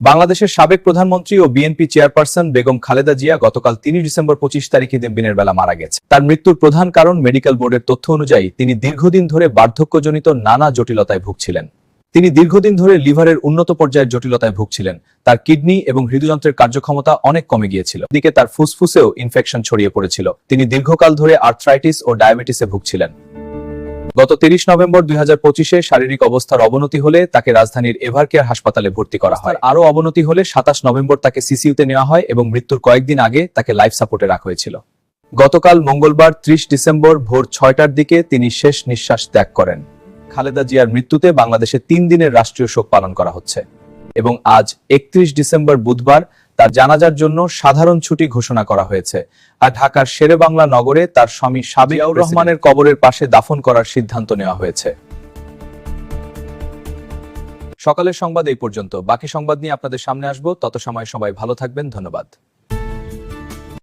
বাংলাদেশের সাবেক প্রধানমন্ত্রী ও বিএনপি চেয়ারপারসন বেগম খালেদা জিয়া গতকাল তিন ডিসেম্বর পঁচিশ তারিখে দিনের বেলা মারা গেছে। তার মৃত্যুর প্রধান কারণ মেডিকেল বোর্ডের তথ্য অনুযায়ী তিনি দীর্ঘদিন ধরে বার্ধক্যজনিত নানা জটিলতায় ভুগছিলেন। তিনি দীর্ঘদিন ধরে লিভারের উন্নত পর্যায়ের জটিলতায় ভুগছিলেন। তার কিডনি এবং হৃদযন্ত্রের কার্যক্ষমতা অনেক কমে গিয়েছিল। দিকে তার ফুসফুসেও ইনফেকশন ছড়িয়ে পড়েছিল। তিনি দীর্ঘকাল ধরে আর্থ্রাইটিস ও ডায়াবেটিসে ভুগছিলেন। গত তিরিশ নভেম্বর দুই হাজার পঁচিশে শারীরিক অবস্থার অবনতি হলে তাকে রাজধানীর এভারকেয়ার হাসপাতালে ভর্তি করা হয়। আরও অবনতি হলে সাতাশ নভেম্বর তাকে সিসিউতে নেওয়া হয় এবং মৃত্যুর কয়েকদিন আগে তাকে লাইফ সাপোর্টে রাখা হয়েছিল। গতকাল মঙ্গলবার ত্রিশ ডিসেম্বর ভোর ছয়টার দিকে তিনি শেষ নিঃশ্বাস ত্যাগ করেন। খালেদা জিয়ার মৃত্যুতে বাংলাদেশে তিন দিনের রাষ্ট্রীয় শোক পালন করা হচ্ছে। এবং আজ একত্রিশ ডিসেম্বর বুধবার তার জানাজার জন্য সাধারণ ছুটি ঘোষণা করা হয়েছে। আর ঢাকার শেরেবাংলা নগরে তার স্বামী সাবিয়াউর রহমানের কবরের পাশে দাফন করার সিদ্ধান্ত নেওয়া হয়েছে। সকালের সংবাদ এই পর্যন্ত। বাকি সংবাদ নিয়ে আপনাদের সামনে আসব। তত সময় সবাই ভালো থাকবেন। ধন্যবাদ।